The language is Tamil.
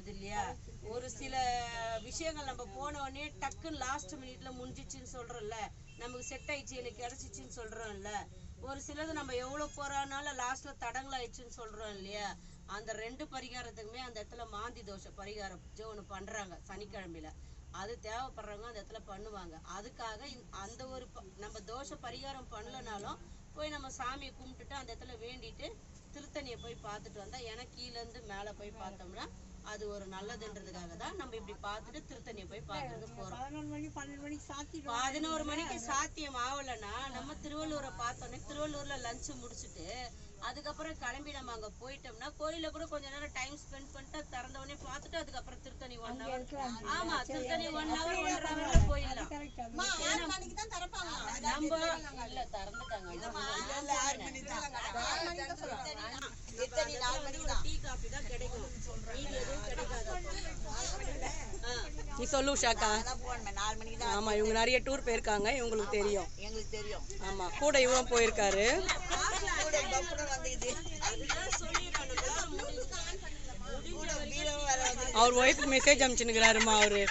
தேவைப்படுது இல்லையா? ஒரு சில விஷயங்கள் நம்ம போன உடனே டக்குன்னு லாஸ்ட் மினிட்ல முடிஞ்சிச்சுன்னு சொல்றோம்ல. நமக்கு செட் ஆயிடுச்சு எனக்கு கிடைச்சிச்சுன்னு சொல்றோம்ல. ஒரு சிலது நம்ம எவ்வளோ போறானால லாஸ்ட்ல தடங்கலாயிடுச்சுன்னு சொல்றோம் இல்லையா? அந்த ரெண்டு பரிகாரத்துக்குமே அந்த இடத்துல மாந்தி தோஷ பரிகாரம் ஒன்று பண்றாங்க சனிக்கிழமையில. அது தேவைப்படுறவங்க அந்த இடத்துல பண்ணுவாங்க. அதுக்காக அந்த ஒரு ப- நம்ம தோஷ பரிகாரம் பண்ணலனாலும் போய் நம்ம சாமியை கும்பிட்டுட்டு அந்த இடத்துல வேண்டிட்டு திருத்தணியை போய் பார்த்துட்டு வந்தால் ஏன்னா கீழேருந்து மேலே போய் பார்த்தோம்னா அது ஒரு நல்லதுன்றதுக்காக தான் நம்ம இப்படி பார்த்துட்டு திருத்தணியை போய் பார்க்கறது போறோம். பதினொரு மணிக்கு சாத்தியம் ஆகலைன்னா நம்ம திருவள்ளூரை பார்த்தோன்னே திருவள்ளூர்ல லஞ்ச் முடிச்சுட்டு அதுக்கப்புறம் கிளம்பி நம்ம அங்க போயிட்டோம்னா கோயில்ல கூட கொஞ்ச நேரம் டைம் ஸ்பெண்ட் பண்ணிட்டு திறந்த உடனே பார்த்துட்டு அதுக்கப்புறம் திருத்தணி ஒன் ஹவர் ஆமா திருத்தணி ஒன் ஹவர் ஒன்றரை ஹவர்ல போயிடலாம். நம்ம இல்ல திறந்துட்டாங்க. நீ சொல்லு உஷாக்கா ஆமா இவங்க நிறைய டூர் போயிருக்காங்க இவங்களுக்கு தெரியும். எங்களுக்கு தெரியும். ஆமா கூட இவரும் போயிருக்காரு. அவர் ஒய்ஃப் மெசேஜ் அனுப்பிச்சுனுக்குறாருமா அவரு?